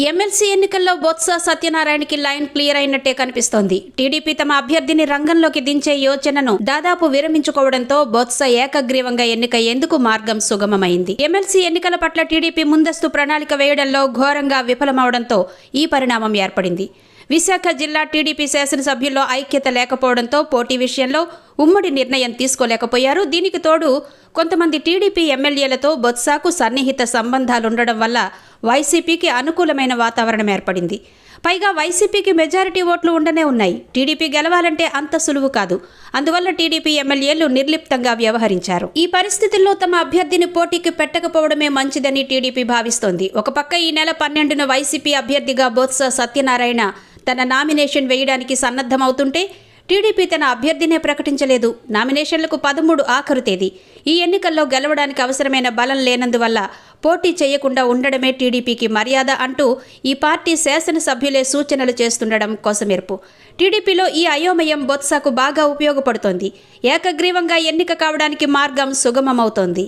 MLC ఎన్నికల్లో Botsa సత్యనారాయణకి line clear అయినట్టే కనిపిస్తోంది. టీడీపీ తమ అభ్యర్థిని రంగంలోకి దించే యోచనను దాదాపు విరమించుకోవడంతో బొత్స ఏకగ్రీవంగా ఎన్నికయ్యేందుకు మార్గం సుగమమైంది. ఎమ్మెల్సీ ఎన్నికల పట్ల టీడీపీ ముందస్తు ప్రణాళిక వేయడంలో ఘోరంగా విఫలమవడంతో ఈ పరిణామం ఏర్పడింది. విశాఖ జిల్లా టీడీపీ శాసనసభ్యుల్లో ఐక్యత లేకపోవడంతో పోటీ విషయంలో ఉమ్మడి నిర్ణయం తీసుకోలేకపోయారు. దీనికి తోడు కొంతమంది టీడీపీ ఎమ్మెల్యేలతో బొత్సాకు సన్నిహిత సంబంధాలుండడం వల్ల వైసీపీకి అనుకూలమైన వాతావరణం ఏర్పడింది. పైగా వైసీపీకి మెజారిటీ ఓట్లు ఉండనే ఉన్నాయి. టీడీపీ గెలవాలంటే అంత సులువు కాదు. అందువల్ల టీడీపీ ఎమ్మెల్యేలు నిర్లిప్తంగా వ్యవహరించారు. ఈ పరిస్థితుల్లో తమ అభ్యర్థిని పోటీకి పెట్టకపోవడమే మంచిదని టీడీపీ భావిస్తోంది. ఒక పక్క ఈ నెల పన్నెండున వైసీపీ అభ్యర్థిగా బొత్స సత్యనారాయణ తన నామినేషన్ వేయడానికి సన్నద్ధమవుతుంటే టీడీపీ తన అభ్యర్థినే ప్రకటించలేదు. నామినేషన్లకు పదమూడు ఆఖరు తేదీ. ఈ ఎన్నికల్లో గెలవడానికి అవసరమైన బలం లేనందువల్ల పోటీ చేయకుండా ఉండడమే టీడీపీకి మర్యాద అంటూ ఈ పార్టీ శాసనసభ్యులే సూచనలు చేస్తుండడం కోసమెరుపు. టీడీపీలో ఈ అయోమయం బొత్సకు బాగా ఉపయోగపడుతోంది. ఏకగ్రీవంగా ఎన్నిక కావడానికి మార్గం సుగమమవుతోంది.